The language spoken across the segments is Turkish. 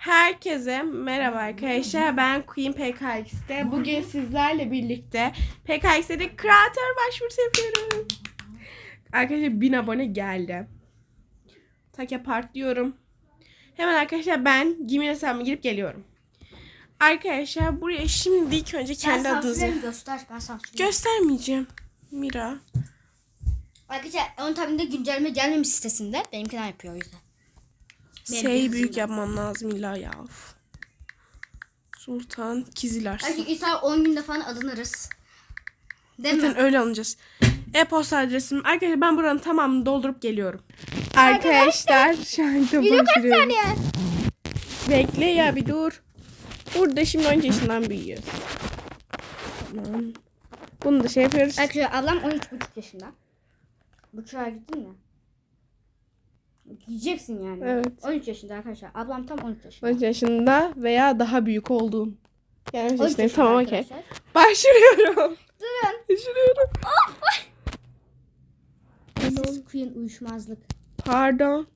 Herkese merhaba arkadaşlar. Ben Queen PKX'de. Bugün sizlerle birlikte PKX'de kreatör başvurusu yapıyorum. Arkadaşlar 1000 abone geldi. Tak part diyorum. Hemen arkadaşlar ben Gmail hesabıma girip geliyorum. Arkadaşlar buraya şimdi ilk önce kendi Sen adınızı göster. Ben göstermeyeceğim. Mira. Arkadaşlar onun tabii de güncelleme gelmemiş sitesinde. Benimkinden yapıyor o yüzden. Benim Şey büyük yapmam lazım illa ya. Sultan Kiziler. Belki İsa 10 günde falan alınırız. Değil mi? Zaten öyle alınacağız. E-posta adresim. Arkadaşlar ben buranın tamamını doldurup geliyorum. Arkadaşlar şu anda başlıyoruz. Bekle ya bir dur. Burada şimdi 10 yaşından büyüyoruz. Tamam. Bunu da şey yapıyoruz. Arkadaşlar ablam 13,5 yaşında. Buçuğa gittin mi? Gideceksin yani. Evet. 13 yaşında arkadaşlar. Ablam tam 13 yaşında. 13 yaşında veya daha büyük olduğun. Yani 13 13 yaşındayım. yaşında Tamam okey. Başlıyorum. Durun. Başlıyorum. Siz Queen uyuşmazlık. Pardon.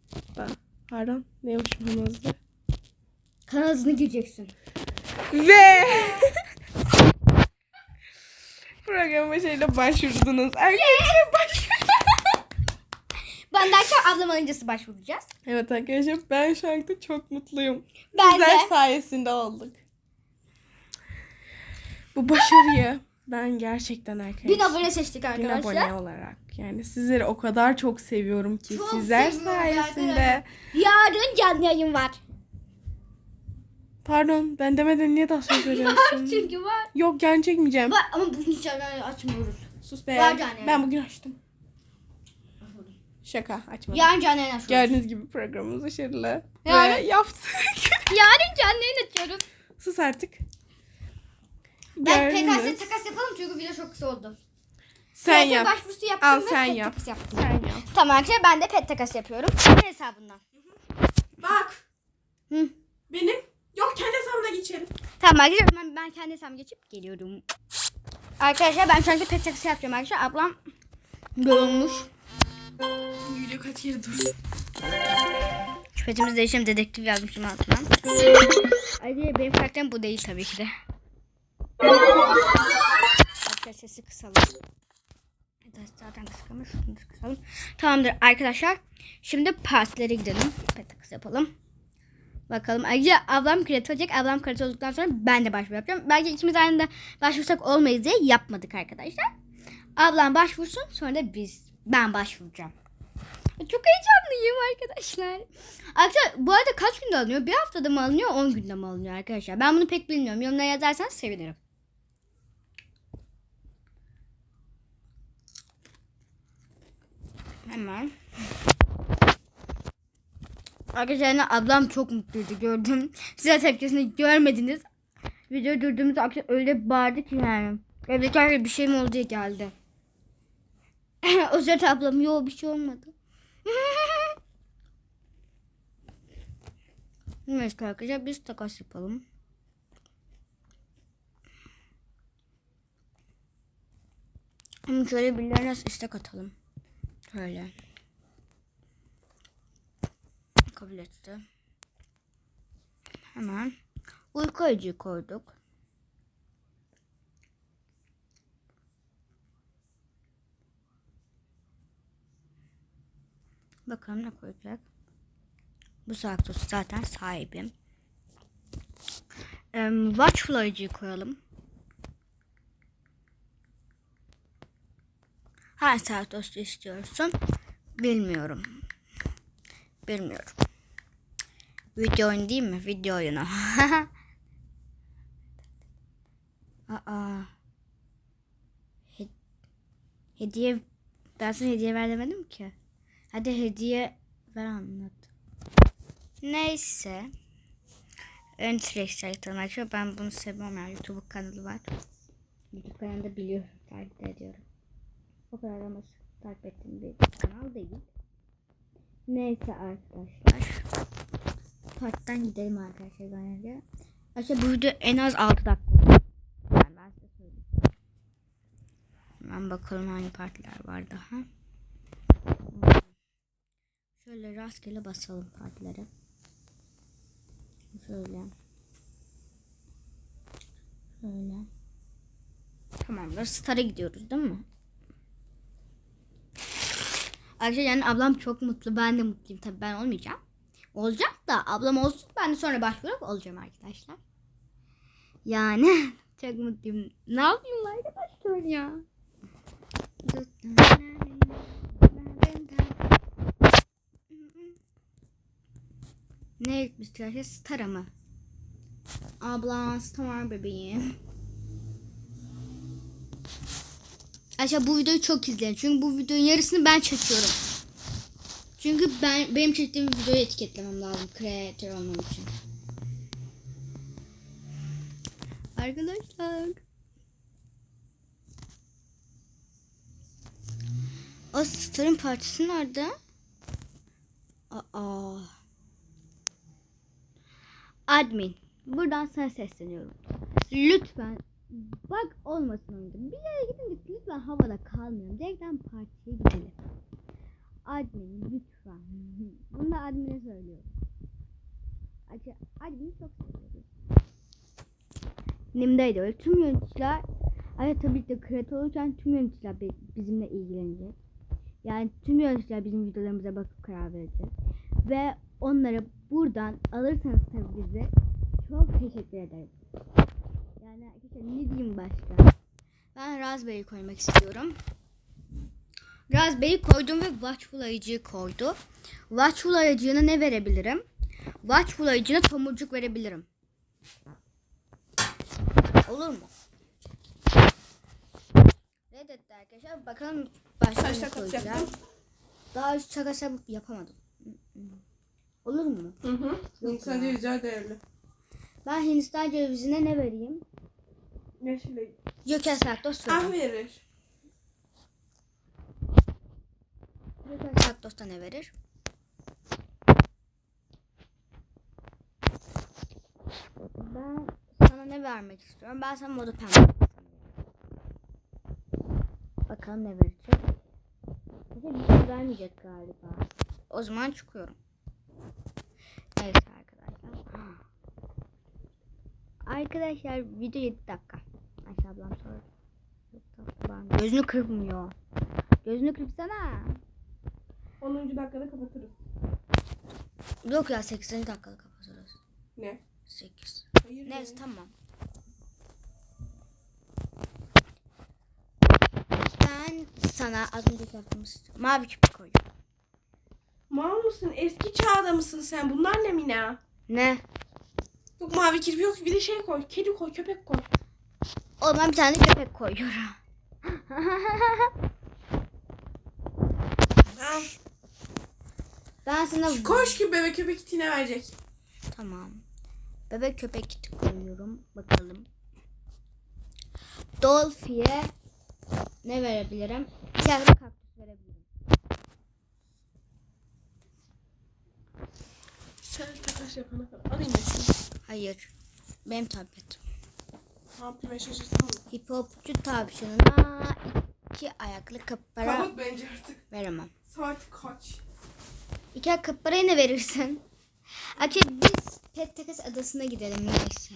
Pardon. Ne hoşlanmazdı? Kanalını gireceksin. Ve program başarıyla başvurdunuz. Arkadaşlar başvurdunuz. Ben derken ablam alıncası başvuracağız. Evet arkadaşlar ben şu anda çok mutluyum. Ben Sizler de. sayesinde olduk. Bu başarıyı ben gerçekten arkadaşlar. 1000 abone seçtik bin arkadaşlar. abone olarak. Yani sizleri o kadar çok seviyorum ki Çok sizler seviyorum sayesinde. Yarın canlı yayın var. Pardon ben demeden niye daha söz veriyorsun? Çünkü var. Yok yani çekmeyeceğim. Var ama bugün hiç açmıyoruz. Sus be. Var canlı Ben bugün açtım. Şaka açmadım. Yarın canlı yayın açıyoruz. Gördüğünüz gibi programımız başarılı. Yani- Ve yaptık. Yarın canlı yayın açıyoruz. Sus artık. Ben Gördünüz. PKS takas yapalım çünkü video çok kısa oldu. Sen yap. başvurusu yaptım Al ve sen pet yap. takas yaptım. Sen yap. Tamam arkadaşlar ben de pet takas yapıyorum. Senin hesabından. Bak. Hı. Benim. Yok kendi hesabına geçelim. Tamam arkadaşlar ben, ben kendi hesabıma geçip geliyorum. Arkadaşlar ben şu anda pet takası yapacağım arkadaşlar. Ablam yorulmuş. Video kaç kere durdu. Şu petimizi değiştireyim dedektif yazmışım altına. Ayrıca benim karakterim bu değil tabii ki de. Arkadaşlar sesi kısalım. Zaten kısık ama şunu kısalım. Tamamdır arkadaşlar. Şimdi partilere gidelim. Pet takası yapalım. Bakalım. Ayrıca ablam kredi olacak. Ablam kredi olduktan sonra ben de başvuru yapacağım. Belki ikimiz aynı anda başvursak olmayız diye yapmadık arkadaşlar. Ablam başvursun sonra da biz. Ben başvuracağım. Çok heyecanlıyım arkadaşlar. Arkadaşlar bu arada kaç günde alınıyor? Bir haftada mı alınıyor? 10 günde mi alınıyor arkadaşlar? Ben bunu pek bilmiyorum. Yorumlara yazarsanız sevinirim. Hemen. Arkadaşlar ablam çok mutluydu gördüm. Size tepkisini görmediniz. Video durduğumuzda arkadaşlar öyle bağırdı ki yani. Evdeki herkes bir şey mi oldu diye geldi. sırada ablam yok bir şey olmadı. Neyse arkadaşlar biz takas yapalım. Şimdi şöyle birilerine istek atalım. Şöyle. Kabul etti. Hemen uyku koyduk. Bakalım ne koyacak. Bu saktos zaten sahibim. Em, Watchfly'cıyı koyalım. Hangi saktos istiyorsun? Bilmiyorum. Bilmiyorum. Video oyunu değil mi? Video oyunu. Aa. He- hediye ben sana hediye ver demedim ki. Hadi hediye ver anlat. Neyse. Ön T-Rex arkadaşlar. Ben bunu sevmem ya. YouTube kanalı var. YouTube kanalında biliyorum. Takip ediyorum. O kadar ama takip ettiğim bir kanal değil. Neyse arkadaşlar. Parttan gidelim arkadaşlar. Genelde. Arkadaşlar bu video en az 6 dakika oldu. Yani ben size söyleyeyim. Hemen bakalım hangi partiler var daha. Şöyle rastgele basalım partilere. Şöyle Şöyle. Tamamdır. Star'a gidiyoruz değil mi? Arkadaşlar yani ablam çok mutlu. Ben de mutluyum. Tabii ben olmayacağım. Olacak da ablam olsun. Ben de sonra başvurup olacağım arkadaşlar. Yani çok mutluyum. Ne yapayım arkadaşlar ya? Ne gitmiştik arkadaşlar? Star'a mı? Abla Star bebeğim. Ayşe bu videoyu çok izleyin. Çünkü bu videonun yarısını ben çekiyorum. Çünkü ben benim çektiğim videoyu etiketlemem lazım. Kreatör olmam için. Arkadaşlar. O Star'ın partisi nerede? Aa. Admin. Buradan sana sesleniyorum. Lütfen bak olmasın oyunda. Bir yere gidin de lütfen havada kalmayalım. Direkten partiye gidelim. Admin lütfen. Bunu da admine söylüyorum. Acı, admini çok seviyoruz. Nimdeydi öyle. Tüm yöneticiler Evet tabii ki de kreatör olurken tüm yöneticiler bi- bizimle ilgilenecek. Yani tüm yöneticiler bizim videolarımıza bakıp karar verecek. Ve onlara buradan alırsanız tabii bizi çok teşekkür ederim. Yani arkadaşlar ne diyeyim başka? Ben Raspberry koymak istiyorum. Raspberry koydum ve Watchful ayıcığı koydu. Watchful ayıcığına ne verebilirim? Watchful ayıcığına tomurcuk verebilirim. Olur mu? Reddetti arkadaşlar. Bakalım başka ne koyacağım. Daha hiç şaka yapamadım. Olur mu? Hı hı. Sadece ya. rica değerli. Ben Hindistan cevizine ne vereyim? Yeşile. Joker Sartos Ah vereyim. verir. Joker Sartos'ta ne verir? Ben sana ne vermek istiyorum? Ben sana moda pembe. Bakalım ne verecek. Bize bir şey vermeyecek galiba. O zaman çıkıyorum. Evet arkadaşlar. Arkadaşlar video 7 dakika. Ayşe ablam ben- Gözünü kırpmıyor. Gözünü kırpsana. 10. dakikada kapatırız. Yok ya 8. dakikada kapatırız. Ne? 8. Hayır. Neyse ya. tamam. Ben sana az önce yaptığımız mavi küp koyuyorum. Mal mısın? Eski çağda mısın sen? Bunlar ne Mina? Ne? Yok mavi kirpi yok. Bir de şey koy. Kedi koy. Köpek koy. O zaman bir tane köpek koyuyorum. Tamam. ben sana Koş ki bebek köpek itine verecek. Tamam. Bebek köpek kiti koyuyorum. Bakalım. Dolphy'ye ne verebilirim? Bir tane kaktüs verebilirim. Sen takas yapana kadar. Alayım ben şunu. Hayır. Benim tabletim. Ben şaşırtmam mı? Hipopçu tavşanına iki ayaklı kapara Kapat bence artık. veremem. Saat kaç? İki ayaklı kaparaya ne verirsin? Akif biz pet takas adasına gidelim neyse.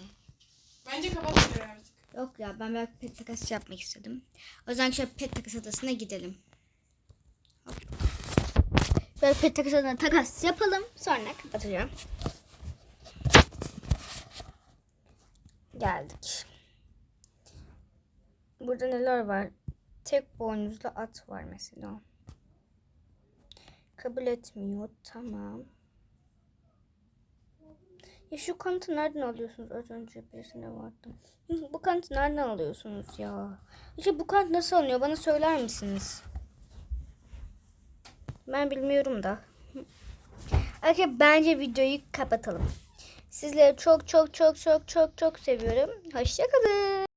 Bence kapat bence artık. Yok ya ben biraz pet takas yapmak istedim. O zaman şöyle pet takas adasına gidelim. Hop. Böyle pet takas yapalım. Sonra kapatacağım. Geldik. Burada neler var? Tek boynuzlu at var mesela. Kabul etmiyor. Tamam. Ya şu kanıtı nereden alıyorsunuz? Az önce birisine vardı. Hı, Bu kanıtı nereden alıyorsunuz ya? İşte bu kanıt nasıl alınıyor? Bana söyler misiniz? Ben bilmiyorum da. Arkadaşlar bence videoyu kapatalım. Sizleri çok çok çok çok çok çok seviyorum. Hoşçakalın.